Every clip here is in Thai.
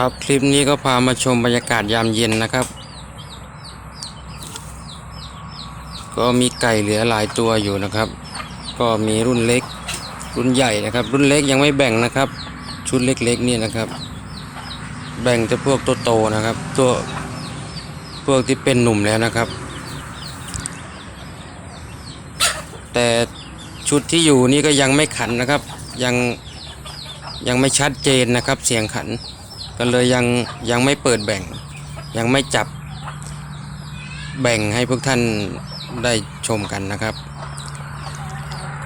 ครับคลิปนี้ก็พามาชมบรรยากาศยามเย็นนะครับ ก็มีไก่เหลือหลายตัวอยู่นะครับ ก็มีรุ่นเล็ก รุ่นใหญ่นะครับ รุ่นเล็กยังไม่แบ่งนะครับ ชุดเล็กๆนี่นะครับ แบ่งแต่พวกตัวโตนะครับ ตัวพวกที่เป็นหนุ่มแล้วนะครับ แต่ชุดที่อยู่นี่ก็ยังไม่ขันนะครับ ยังยังไม่ชัดเจนนะครับเสียงขัน ก็เลยยังยังไม่เปิดแบ่ง ยังไม่จับแบ่งให้พวกท่านได้ชมกันนะครับ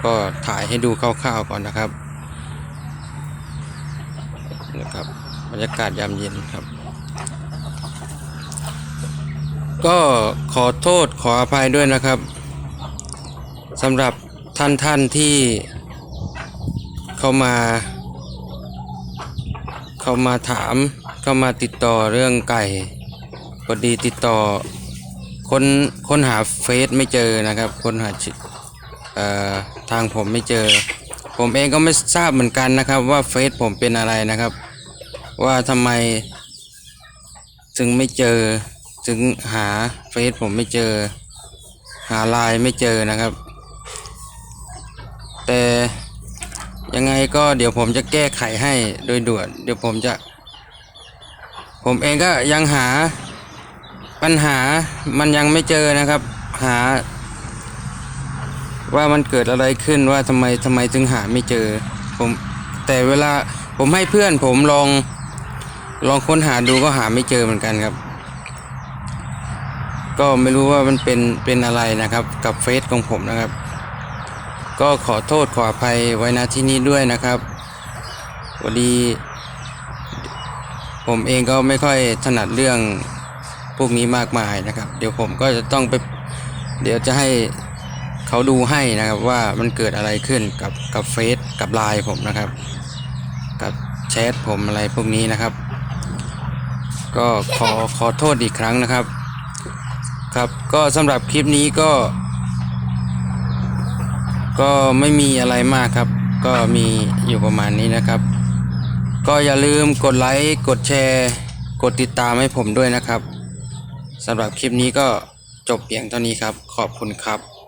ก็ถ่ายให้ดูคร่าวๆก่อนนะครับนะครับบรรยากาศยามเย็นครับ ก็ขอโทษขออภัยด้วยนะครับสำหรับท่านท่านที่เข้ามา เข้ามาถามเข้ามาติดต่อเรื่องไก่พอดีติดต่อคนค้นหาเฟซไม่เจอนะครับค้นหาทางผมไม่เจอ ผมเองก็ไม่ทราบเหมือนกันนะครับ ว่าเฟซผมเป็นอะไรนะครับ ว่าทำไม ถึงไม่เจอถึงหาเฟซผมไม่เจอ หาไลน์ไม่เจอนะครับ แต่ ยังไง ก็เดี๋ยวผมจะแก้ไขให้โดยด่วน เดี๋ยวผมจะ ผมเองก็ยังหาปัญหามันยังไม่เจอนะครับ หา ว่ามันเกิดอะไรขึ้นว่าทำไมทำไมถึงหาไม่เจอ ผมแต่เวลาผมให้เพื่อนผมลองลองค้นหาดูก็หาไม่เจอเหมือนกันครับ ก็ไม่รู้ว่ามันเป็นเป็นอะไรนะครับ กับเฟซของผมนะครับ ก็ขอโทษขออภัยไว้ณที่นี้ด้วยนะครับวันดี ผมเองก็ไม่ค่อยถนัดเรื่องพวกนี้มากมายนะครับ เดี๋ยวผมก็จะต้องไป เดี๋ยวจะให้เขาดูให้นะครับว่ามันเกิดอะไรขึ้นกับกับเฟซกับไลน์ผมนะครับ กับแชทผมอะไรพวกนี้นะครับ ก็ขอขอโทษอีกครั้งนะครับ ครับก็สำหรับคลิปนี้ก็ ก็ไม่มีอะไรมากครับ ก็มีอยู่ประมาณนี้นะครับ ก็อย่าลืมกดไลค์ กดแชร์ กดติดตามให้ผมด้วยนะครับสำหรับคลิปนี้ก็จบเพียงเท่านี้ครับ ขอบคุณครับ